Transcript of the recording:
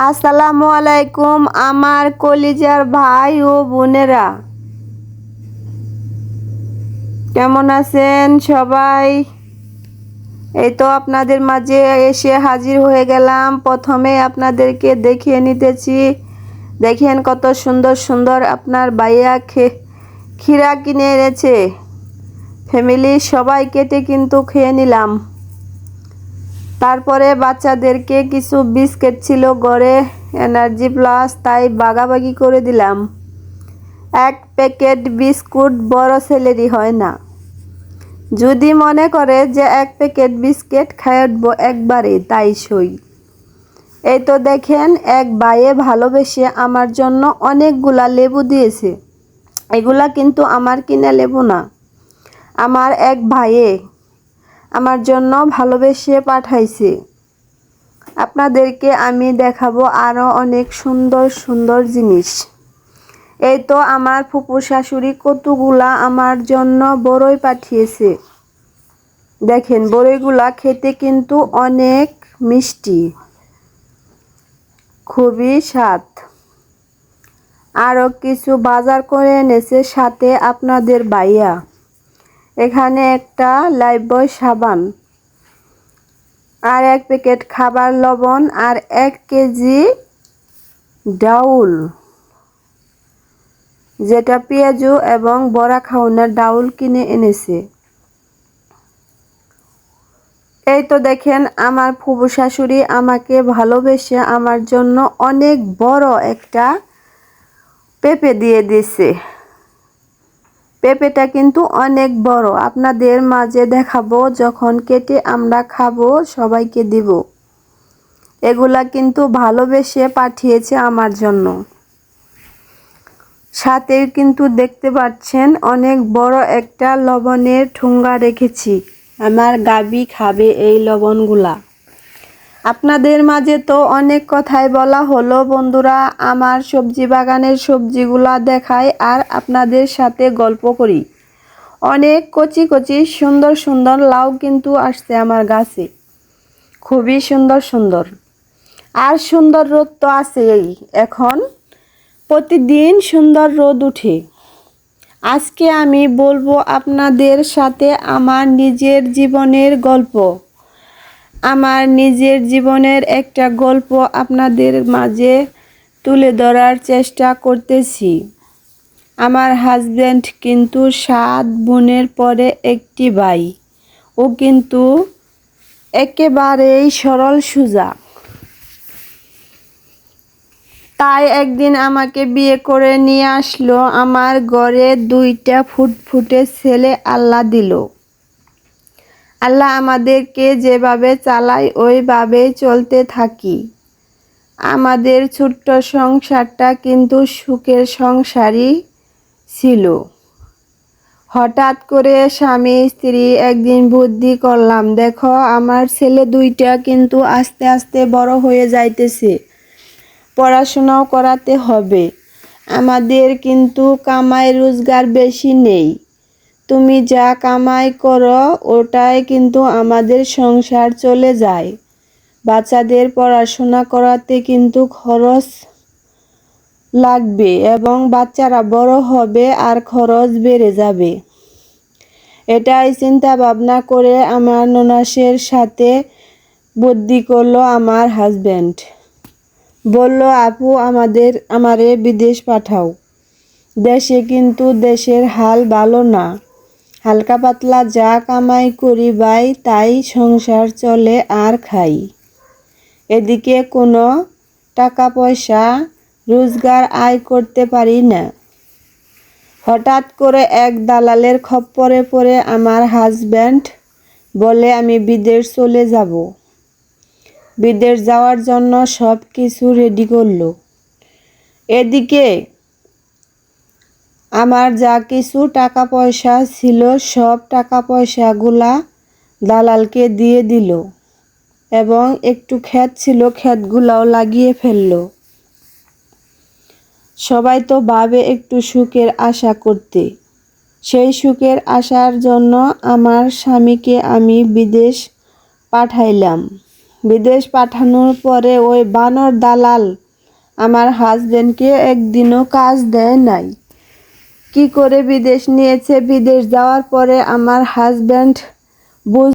আসসালামু আলাইকুম আমার কলিজার ভাই ও বোনেরা। কেমন আছেন সবাই? এই তো আপনাদের মাঝে এসে হাজির হয়ে গেলাম। প্রথমে আপনাদেরকে দেখিয়ে নিতেছি। দেখেন কত সুন্দর সুন্দর আপনার বাইয়া খে ক্ষীরা কিনে এনেছে। ফ্যামিলির সবাই কেটে কিন্তু খেয়ে নিলাম। তারপরে বাচ্চাদেরকে কিছু বিস্কিট ছিল, গড়ে এনার্জি প্লাস তাই বাগাবাগি করে দিলাম। এক প্যাকেট বিস্কুট বড় ছেলেরই হয় না। যদি মনে করে যে এক প্যাকেট বিস্কিট খাই উঠবো একবারে, তাই সই। এই তো দেখেন, এক বাইয়ে ভালোবেসে আমার জন্য অনেকগুলা লেবু দিয়েছে। এগুলা কিন্তু আমার কিনা লেবু না। আমার এক ভাইয়ে আমার জন্য ভালোবেসে পাঠাইছে। আপনাদেরকে আমি দেখাবো আরও অনেক সুন্দর সুন্দর জিনিস। এই তো আমার ফুপু শাশুড়ি কতগুলা আমার জন্য বড়ই পাঠিয়েছে। দেখেন বড়ইগুলা খেতে কিন্তু অনেক মিষ্টি। খুবই স্বাদ। আরও কিছু বাজার করে এনেছে সাথে আপনাদের বাইয়া এখানে একটা লাইফবয় সাবান, আর এক প্যাকেট খাবার লবণ, আর এক কেজি ডাউল, যেটা পেঁয়াজু এবং বড়া খাওয়ানোর ডাউল কিনে এনেছে। এই তো দেখেন, আমার ফুবু শাশুড়ি আমাকে ভালোবেসে আমার জন্য অনেক বড় একটা পেঁপে দিয়ে দিছে পেঁপেটা কিন্তু অনেক বড়। আপনাদের মাঝে দেখাবো যখন কেটে আমরা খাব, সবাইকে দিব। এগুলা কিন্তু ভালোবেসে পাঠিয়েছে আমার জন্য। সাথে কিন্তু দেখতে পাচ্ছেন অনেক বড় একটা লবণের ঠুঙ্গা রেখেছি। আমার গাবি খাবে এই লবণগুলা। আপনাদের মাঝে তো অনেক কথাই বলা হলো, বন্ধুরা। আমার সবজি বাগানের সবজিগুলা দেখাই আর আপনাদের সাথে গল্প করি। অনেক কচি কচি, সুন্দর সুন্দর লাউ কিন্তু আসছে আমার গাছে। খুবই সুন্দর সুন্দর। আর সুন্দর রোদ তো আছেই। এখন প্রতিদিন সুন্দর রোদ উঠে। আজকে আমি বলব আপনাদের সাথে আমার নিজের জীবনের গল্প। আমার নিজের জীবনের একটা গল্প আপনাদের মাঝে তুলে ধরার চেষ্টা করতেছি। আমার হাজব্যান্ড কিন্তু সাত বোনের পরে একটি ভাই। ও কিন্তু একেবারেই সরল সুজা। তাই একদিন আমাকে বিয়ে করে নিয়ে আসলো। আমার ঘরে দুইটা ফুটফুটে ছেলে আল্লাহ দিল। আল্লাহ আমাদেরকে যেভাবে চালায় ওইভাবেই চলতে থাকি। আমাদের ছোট্ট সংসারটা কিন্তু সুখের সংসারই ছিল। হঠাৎ করে স্বামী, স্ত্রী একদিন বুদ্ধি করলাম, দেখো, আমার ছেলে দুইটা কিন্তু আস্তে আস্তে বড় হয়ে যাইতেছে। পড়াশোনাও করাতে হবে। আমাদের কিন্তু কামাই রোজগার বেশি নেই। তুমি যা কামাই করো, ওটাই কিন্তু আমাদের সংসার চলে যায়। বাচ্চাদের পড়াশোনা করাতে কিন্তু খরচ লাগবে এবং বাচ্চারা বড় হবে আর খরচ বেড়ে যাবে। এটাই চিন্তা ভাবনা করে আমার ননাসের সাথে বুদ্ধি করল আমার হাজব্যান্ড বলল, আপু, আমাদের, আমারে বিদেশ পাঠাও। দেশে কিন্তু দেশের হাল ভালো না। হালকা পাতলা যা কামাই করি বাই তাই সংসার চলে আর খাই। এদিকে কোনো টাকা পয়সা রোজগার আয় করতে পারি না। হঠাৎ করে এক দালালের খপ্পরে পড়ে আমার হাজব্যান্ড বলে, আমি বিদেশ চলে যাব। বিদেশ যাওয়ার জন্য সব কিছু রেডি করল। এদিকে আমার যা কিছু টাকা পয়সা ছিল, সব টাকা পয়সাগুলা দালালকে দিয়ে দিল এবং একটু ক্ষেত ছিল, ক্ষেতগুলাও লাগিয়ে ফেলল। সবাই তো ভাবে একটু সুখের আশা করতে। সেই সুখের আশার জন্য আমার স্বামীকে আমি বিদেশ পাঠাইলাম। বিদেশ পাঠানোর পরে ওই বানর দালাল আমার হাজবেন্ডকে একদিনও কাজ দেয় নাই। কি করে বিদেশ নিয়েছে? বিদেশ যাওয়ার পরে আমার হাজব্যান্ড বুঝ